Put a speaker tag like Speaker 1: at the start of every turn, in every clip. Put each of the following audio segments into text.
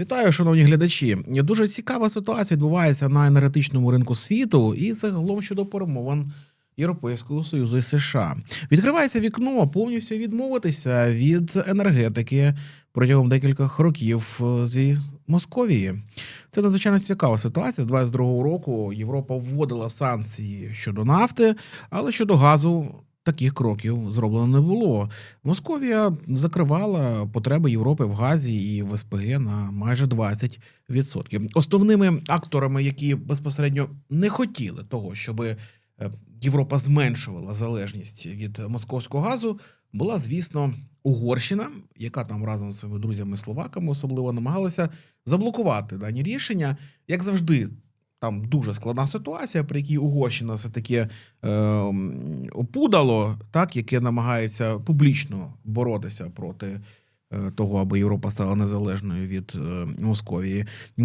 Speaker 1: Вітаю, шановні глядачі. Дуже цікава ситуація відбувається на енергетичному ринку світу і загалом щодо перемовин Європейського Союзу і США. Відкривається вікно повністю відмовитися від енергетики протягом декількох років е, зі Московії. Це надзвичайно цікава ситуація. З 22-го року Європа вводила санкції щодо нафти, але щодо газу. Таких кроків зроблено не було. Московія закривала потреби Європи в газі і в СПГ на майже 20%. Основними акторами, які безпосередньо не хотіли того, щоб Європа зменшувала залежність від московського газу, була, звісно, Угорщина, яка там разом з своїми друзями словаками особливо намагалася заблокувати дані рішення, як завжди. Там дуже складна ситуація, при якій Угорщина все таки е, опудало, так яке намагається публічно боротися проти е, того, аби Європа стала незалежною від е, Московії.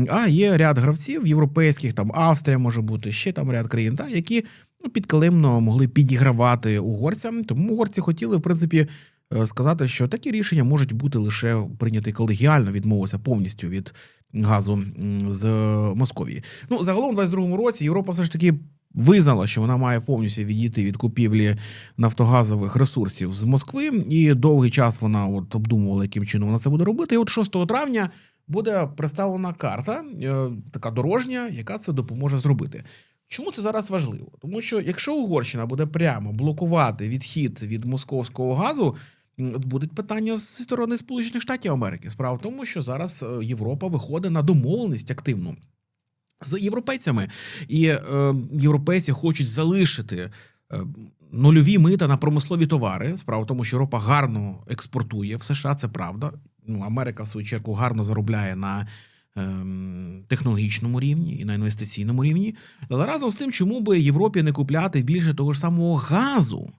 Speaker 1: А є ряд гравців європейських, там Австрія може бути ще там ряд країн, так, які ну, підкалимно могли підігравати угорцям. Тому угорці хотіли, в принципі. е, Сказати, що такі рішення можуть бути лише прийняті колегіально, відмовитися повністю від газу з Московії. Ну загалом, у 22-му році Європа все ж таки визнала, що вона має повністю відійти від купівлі нафтогазових ресурсів з Москви, і довгий час вона от обдумувала, яким чином вона це буде робити. І от 6 травня буде представлена карта, е, така дорожня, яка це допоможе зробити. Чому це зараз важливо? Тому що якщо Угорщина буде прямо блокувати відхід від московського газу, будуть питання зі сторони Сполучених Штатів Америки. Справа в тому, що зараз е, Європа виходить на домовленість активну з європейцями, і е, європейці хочуть залишити. е, Нульові мита на промислові товари. Справа в тому, що Європа гарно експортує в США, це правда. Ну, Америка, в свою чергу, гарно заробляє на ем, технологічному рівні і на інвестиційному рівні. Але разом з тим, чому би Європі не купляти більше того ж самого газу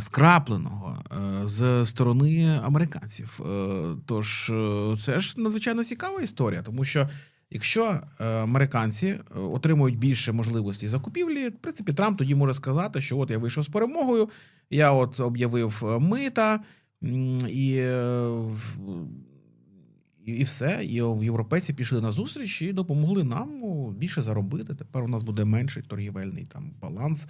Speaker 1: скрапленого е, з сторони американців? Е, Тож е, це ж надзвичайно цікава історія, тому що. Якщо е, американці е, отримують більше можливостей закупівлі, в принципі, Трамп тоді може сказати, що от я вийшов з перемогою, я от об'явив е, мита і, е, і, і все. І європейці пішли на зустріч і допомогли нам ну, більше заробити. Тепер у нас буде менший торгівельний там баланс.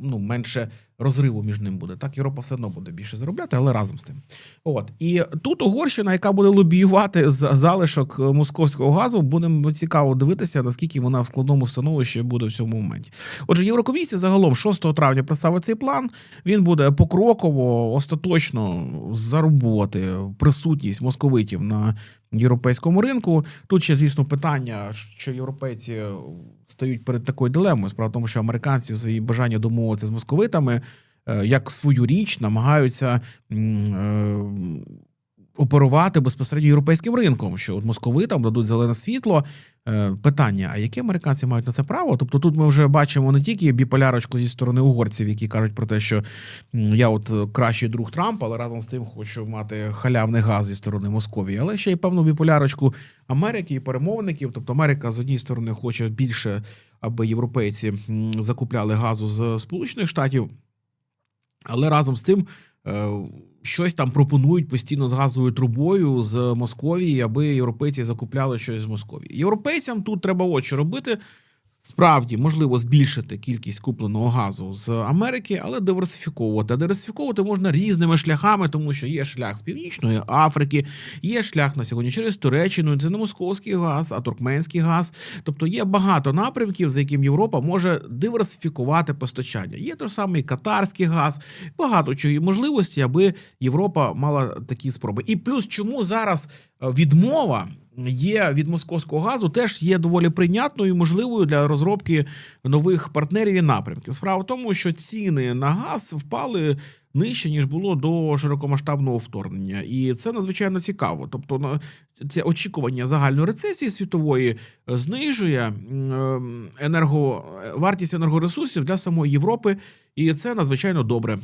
Speaker 1: Ну, менше розриву між ним буде. Так, Європа все одно буде більше заробляти, але разом з тим. От і тут Угорщина, яка буде лобіювати за залишок е, московського газу, буде цікаво дивитися, наскільки вона в складному становищі буде в цьому моменті. Отже, Єврокомісія загалом 6 травня представить цей план. Він буде покроково остаточно зарубувати присутність московитів на європейському ринку. Тут ще, звісно, питання, що європейці стають перед такою дилемою. Справа в тому, що американці в свої бажання домовитися з московитами е, як свою річ намагаються е, оперувати безпосередньо європейським ринком, що от московитам дадуть зелене світло. Е, Питання: а які американці мають на це право? Тобто тут ми вже бачимо не тільки біполярочку зі сторони угорців, які кажуть про те, що я от е, кращий друг Трампа, але разом з тим хочу мати халявний газ зі сторони Московії, але ще й певну біполярочку Америки і перемовників. Тобто Америка з однієї сторони хоче більше, аби європейці закупляли газу з Сполучених Штатів. Але разом з тим щось там пропонують постійно з газовою трубою з Московії, аби європейці закупляли щось з Московії. Європейцям тут треба очі робити. Справді можливо збільшити кількість купленого газу з Америки, але диверсифіковувати. А диверсифіковувати можна різними шляхами, тому що є шлях з Північної Африки, є шлях на сьогодні через Туреччину. Це не московський газ, а туркменський газ. Тобто є багато напрямків, за яким Європа може диверсифікувати постачання. Є той самий катарський газ, багато чого можливості, аби Європа мала такі спроби. І плюс, чому зараз е, відмова є від московського газу, теж є доволі прийнятною і можливою для розробки нових партнерів і напрямків. Справа в тому, що ціни на газ впали. Нижче ніж було до широкомасштабного вторгнення, і це надзвичайно цікаво. Тобто, це очікування загальної рецесії світової е, знижує м, енерго вартість енергоресурсів для самої Європи, і це надзвичайно добре.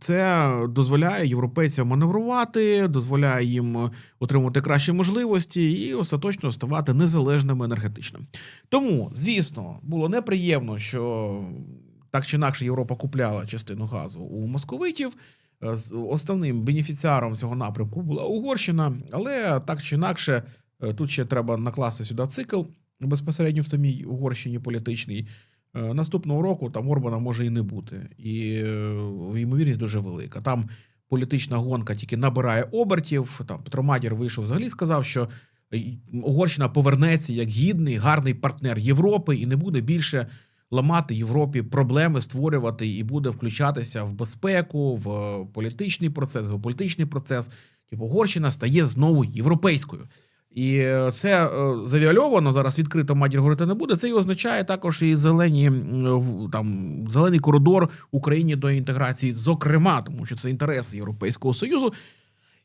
Speaker 1: Це дозволяє європейцям маневрувати, дозволяє їм отримувати кращі можливості і остаточно ставати незалежними енергетично. Тому, звісно, було неприємно, що так чи інакше Європа купляла частину газу у московитів. Е, Основним бенефіціаром цього напрямку була Угорщина, але так чи інакше Е, Тут ще треба накласти сюди цикл безпосередньо в самій Угорщині політичний. Е, Наступного року там Орбана може і не бути, і ймовірність дуже велика. Там політична гонка тільки набирає обертів. Там Петро Мадір вийшов взагалі, сказав, що Угорщина повернеться як гідний, гарний партнер Європи і не буде більше ламати Європі проблеми, створювати і буде включатися в безпеку, в е, політичний процес, в геополітичний процес. Типу, Угорщина стає знову європейською. І е, це е, завіальовано зараз відкрито матір говорити не буде. Це і означає також і зелені там зелений коридор Україні до інтеграції, зокрема, тому що це інтерес Європейського союзу.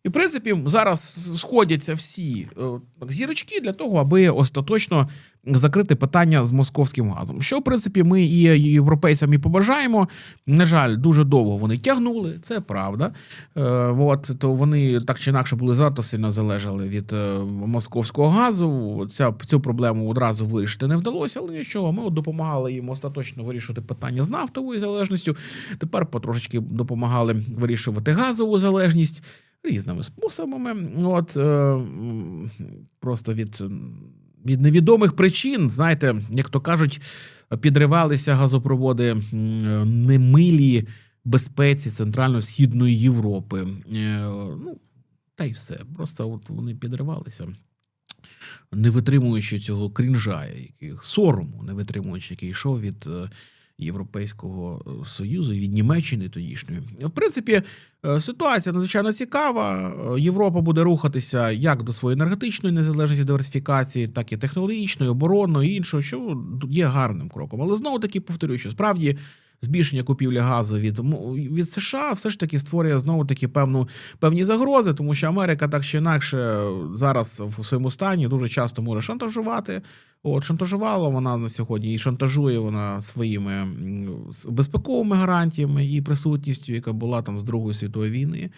Speaker 1: І в принципі зараз сходяться всі е, зірочки для того, аби остаточно закрити питання з московським газом. Що в принципі ми і європейцям і побажаємо. На жаль, дуже довго вони тягнули, це правда. Е, от то вони так чи інакше були занадто сильно залежали від е, московського газу. Ця цю проблему одразу вирішити не вдалося, але нічого. Ми допомагали їм остаточно вирішувати питання з нафтовою залежністю. Тепер потрошечки допомагали вирішувати газову залежність різними способами. От е, просто від, від невідомих причин, знаєте, як то кажуть, підривалися газопроводи немилі безпеці Центрально-Східної Європи. Е, ну, та й все. Просто от вони підривалися. Не витримуючи цього крінжа, який, сорому, не витримуючи, який йшов від е, Європейського е, Союзу, від Німеччини тодішньої. В принципі, е, ситуація надзвичайно цікава. Е, Європа буде рухатися як до своєї енергетичної незалежності диверсифікації, так і технологічної, оборонної іншого, що є гарним кроком. Але знову таки повторюю, що справді. Збільшення купівлі газу від, від США все ж таки створює знову таки певну певні загрози, тому що Америка так чи інакше зараз в своєму стані дуже часто може шантажувати. От шантажувала вона на сьогодні і шантажує вона своїми безпековими гарантіями і присутністю, яка була там з Другої світової війни.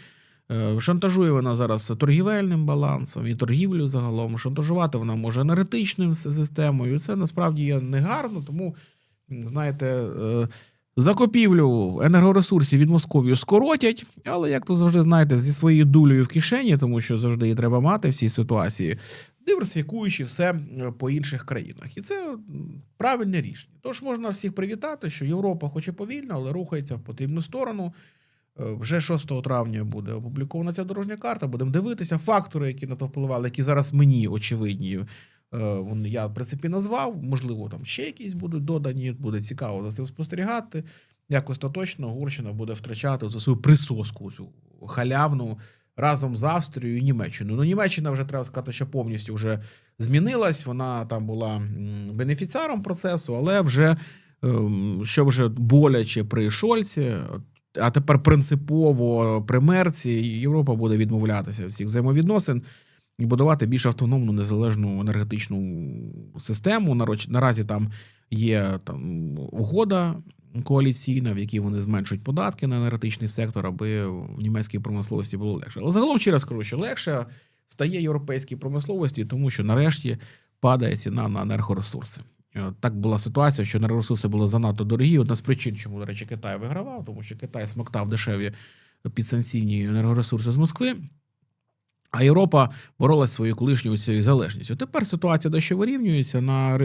Speaker 1: Е, Шантажує вона зараз торгівельним балансом і торгівлю загалом. Шантажувати вона може енергетичним с- системою. Це насправді є негарно, тому знаєте. Закупівлю енергоресурсів від Московії скоротять, але як то завжди знаєте, зі своєю дулею в кишені, тому що завжди її треба мати в цій ситуації, диверсифікуючи все е, по інших країнах. І це правильне рішення. Тож можна всіх привітати, що Європа, хоч і повільно, але рухається в потрібну сторону. Е, Вже 6 травня буде опублікована ця дорожня карта. Будемо дивитися фактори, які на то впливали, які зараз мені очевидні. Е, я в принципі назвав. Можливо, там ще якісь будуть додані. Буде цікаво за цим спостерігати. Як остаточно Угорщина буде втрачати цю свою присоску, цю халявну разом з Австрією і Німеччиною. Ну, Німеччина вже треба сказати, що повністю вже змінилась. Вона там була бенефіціаром процесу, але вже ем, що вже боляче при Шольці. А тепер принципово при Мерці Європа буде відмовлятися від всіх взаємовідносин і будувати більш автономну незалежну енергетичну систему. Наразі там є там угода коаліційна, в якій вони зменшують податки на енергетичний сектор, аби в німецькій промисловості було легше. Але загалом ще раз що легше стає європейській промисловості, тому що нарешті падає ціна на енергоресурси. Е, Так була ситуація, що енергоресурси були занадто дорогі. Одна з причин, чому, до речі, Китай вигравав, тому що Китай смоктав дешеві підсанкційні енергоресурси з Москви. А Європа боролась зі своєю колишньою цією залежністю. Тепер ситуація дещо вирівнюється на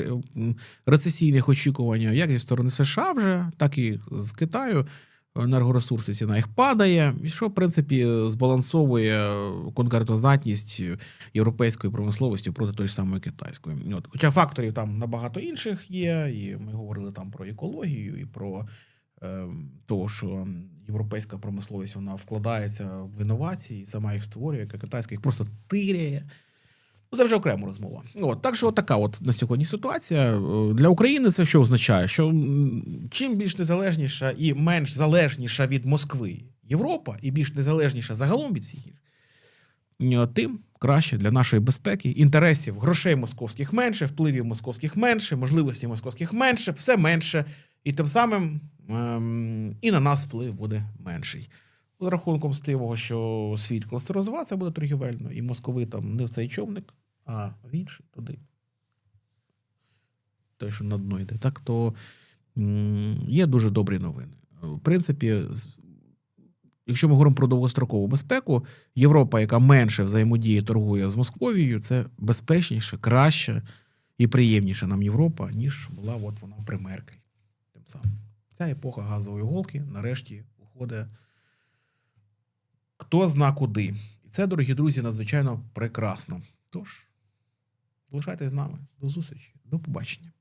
Speaker 1: рецесійних очікуваннях як зі сторони США вже, так і з Китаю. Енергоресурси ціна їх падає, і що в принципі збалансовує конкурентоздатність європейської промисловості проти тої самої китайської. От. Хоча факторів там набагато інших є, і ми говорили там про екологію і про того, що європейська промисловість вона вкладається в інновації, сама їх створює, яка китайська їх просто тиряє. Ну, це вже окрема розмова. От, так що така от на сьогодні ситуація. Е, Для України це що означає? Що чим більш незалежніша і менш залежніша від Москви Європа, і більш незалежніша загалом від всіх е, тим краще для нашої безпеки, інтересів грошей московських менше, впливів московських менше, можливостей московських менше, все менше. І тим самим ем, і на нас вплив буде менший. З рахунком з того, що світ кластеризуватися буде торгівельно, і московитам не в цей човник, а в інший туди. Той, що на дно йде. Так то є дуже добрі новини. В принципі, якщо ми говоримо про довгострокову безпеку, Європа, яка менше взаємодіє, торгує з Московією, це безпечніше, краще і приємніше нам Європа, ніж була от вона при Меркель. Тим. Ця епоха газової голки нарешті уходить хто зна куди. І це, дорогі друзі, надзвичайно прекрасно. Тож, залишайтесь з нами. До зустрічі, до побачення.